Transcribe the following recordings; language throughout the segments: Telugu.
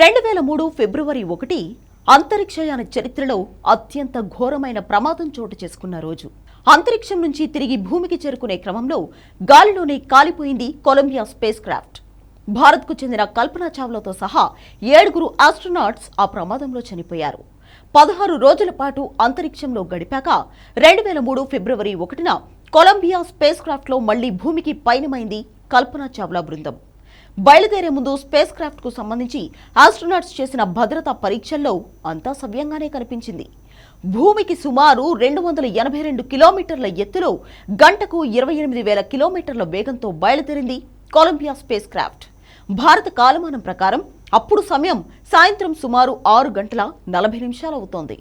రెండు వేల మూడు ఫిబ్రవరి ఒకటి అంతరిక్షయాన చరిత్రలో అత్యంత ఘోరమైన ప్రమాదం చోటు చేసుకున్న రోజు. అంతరిక్షం నుంచి తిరిగి భూమికి చేరుకునే క్రమంలో గాలిలోనే కాలిపోయింది కొలంబియా స్పేస్ క్రాఫ్ట్ భారత్కు చెందిన కల్పనా చావ్లాతో సహా ఏడుగురు ఆస్ట్రోనాట్స్ ఆ ప్రమాదంలో చనిపోయారు. పదహారు రోజుల పాటు అంతరిక్షంలో గడిపాక రెండు వేల మూడు ఫిబ్రవరి ఒకటిన కొలంబియా స్పేస్ క్రాఫ్ట్లో మళ్ళీ భూమికి పయనమైంది కల్పనా చావ్లా బృందం. బయలుదేరే ముందు స్పేస్ క్రాఫ్ట్కు సంబంధించి ఆస్ట్రోనాట్స్ చేసిన భద్రతా పరీక్షల్లో అంతా సవ్యంగానే కనిపించింది. భూమికి సుమారు రెండు వందల ఎనభై రెండు కిలోమీటర్ల ఎత్తులో గంటకు ఇరవై ఎనిమిది వేల కిలోమీటర్ల వేగంతో బయలుదేరింది కొలంబియా స్పేస్ క్రాఫ్ట్ భారత కాలమానం ప్రకారం అప్పుడు సమయం సాయంత్రం సుమారు ఆరు గంటల నలభై నిమిషాలు అవుతోంది.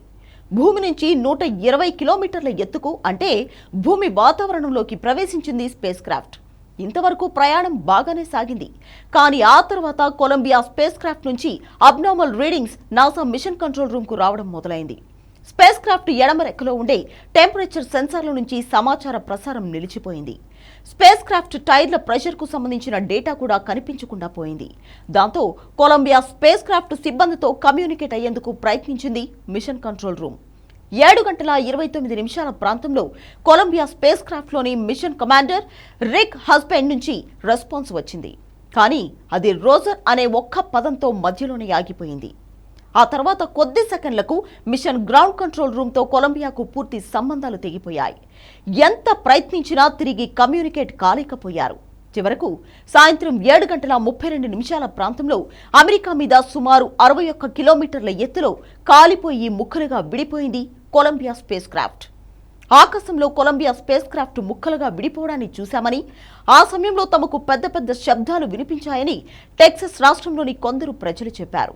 భూమి నుంచి నూట ఇరవై కిలోమీటర్ల ఎత్తుకు అంటే భూమి వాతావరణంలోకి ప్రవేశించింది స్పేస్ క్రాఫ్ట్ ఇంతవరకు ప్రయాణం బాగానే సాగింది. కానీ ఆ తర్వాత కొలంబియా స్పేస్ క్రాఫ్ట్ నుంచి abnormal readings NASA mission control రూమ్కు రావడం మొదలైంది. స్పేస్ క్రాఫ్ట్ ఎడమ రెక్కలో ఉండే టెంపరేచర్ సెన్సార్ల నుంచి సమాచార ప్రసారం నిలిచిపోయింది. స్పేస్ క్రాఫ్ట్ టైర్ల ప్రెషర్కు సంబంధించిన డేటా కూడా కనిపించకుండా పోయింది. దాంతో కొలంబియా స్పేస్ క్రాఫ్ట్ సిబ్బందితో కమ్యూనికేట్ అయ్యేందుకు ప్రయత్నించింది మిషన్ కంట్రోల్ రూమ్. ఏడు గంటల ఇరవై తొమ్మిది నిమిషాల ప్రాంతంలో కొలంబియా స్పేస్ క్రాఫ్ట్లోని మిషన్ కమాండర్ రిక్ హస్బెండ్ నుంచి రెస్పాన్స్ వచ్చింది. కానీ అది రోజర్ అనే ఒక్క పదంతో మధ్యలోనే ఆగిపోయింది. ఆ తర్వాత కొద్ది సెకండ్లకు మిషన్ గ్రౌండ్ కంట్రోల్ రూమ్తో కొలంబియాకు పూర్తి సంబంధాలు తెగిపోయాయి. ఎంత ప్రయత్నించినా తిరిగి కమ్యూనికేట్ కాలేకపోయారు. చివరకు సాయంత్రం ఏడు గంటల ముప్పై రెండు నిమిషాల ప్రాంతంలో అమెరికా మీద సుమారు అరవై ఒక్క కిలోమీటర్ల ఎత్తులో కాలిపోయి ముక్కలుగా విడిపోయింది కొలంబియా స్పేస్ క్రాఫ్ట్ ఆకాశంలో కొలంబియా స్పేస్ క్రాఫ్ట్ ముక్కలుగా విడిపోవడాన్ని చూశామని ఆ సమయంలో తమకు పెద్ద పెద్ద శబ్దాలు వినిపించాయని టెక్సస్ రాష్ట్రంలోని కొందరు ప్రజలు చెప్పారు.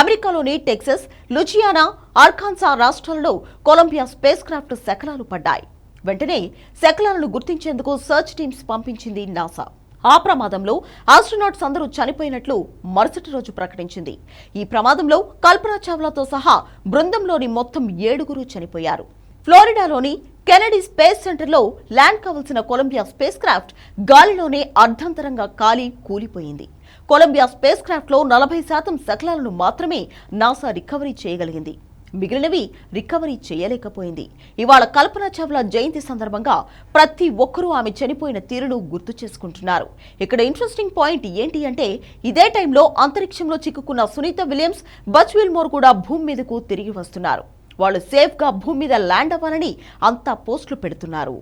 అమెరికాలోని టెక్సస్ లుచియానా ఆర్కాన్సా రాష్ట్రాల్లో కొలంబియా స్పేస్ క్రాఫ్ట్ శకలాలు పడ్డాయి. వెంటనే శకలాలను గుర్తించేందుకు సర్చ్ టీమ్స్ పంపించింది నాసా. ఆ ప్రమాదంలో ఆస్ట్రోనాట్స్ అందరూ చనిపోయినట్లు మరుసటి రోజు ప్రకటించింది. ఈ ప్రమాదంలో కల్పనా చావ్లాతో సహా బృందంలోని మొత్తం ఏడుగురు చనిపోయారు. ఫ్లోరిడాలోని కెనడీ స్పేస్ సెంటర్లో ల్యాండ్ కావలసిన కొలంబియా స్పేస్ క్రాఫ్ట్ గాలిలోనే అర్ధంతరంగా కాలి కూలిపోయింది. కొలంబియా స్పేస్ క్రాఫ్ట్లో నలభై శాతం శకలాలను మాత్రమే నాసా రికవరీ చేయగలిగింది. మిగిలినవి రికవరీ చేయలేకపోయింది. ఇవాళ కల్పన చావ్లా జయంతి సందర్భంగా ప్రతి ఒక్కరూ ఆమె చనిపోయిన తీరును గుర్తు చేసుకుంటున్నారు. ఇక్కడ ఇంట్రెస్టింగ్ పాయింట్ ఏంటి అంటే ఇదే టైంలో అంతరిక్షంలో చిక్కుకున్న సునీత విలియమ్స్ బచ్ విల్మోర్ కూడా భూమి మీదకు తిరిగి వస్తున్నారు. వాళ్ళు సేఫ్గా భూమి మీద ల్యాండ్ అవ్వాలని అంతా పోస్టులు పెడుతున్నారు.